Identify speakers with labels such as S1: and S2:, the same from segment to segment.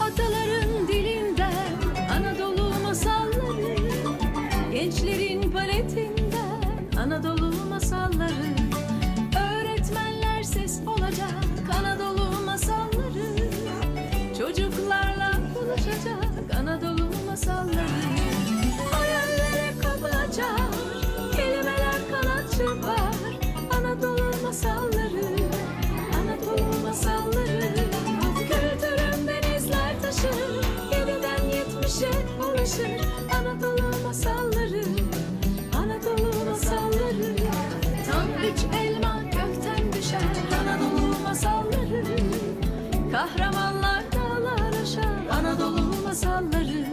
S1: Ataların dilinden Anadolu masalları Gençlerin paletinden Anadolu masalları üç elma gökten düşer. Anadolu masalları Kahramanlar dağlar aşar. Anadolu masalları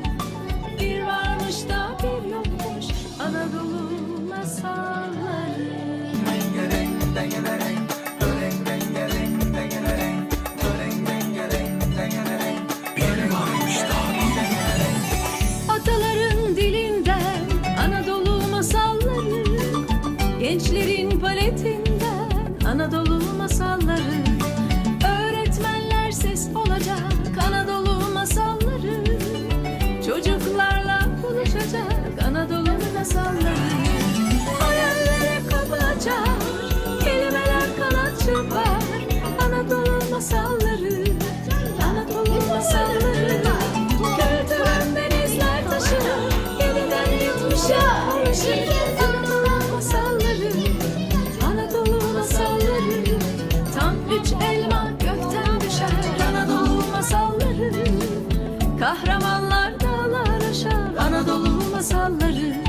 S1: Bir varmış da bir yokmuş. Anadolu masalları. Ataların masalları Anadolu masalları. Kültürümden izler taşır Yediden yetmişe ulaşır Anadolu masalları Anadolu masalları. Tam üç elma gökten düşer. Anadolu masalları Kahramanlar dağlar aşar. Anadolu masalları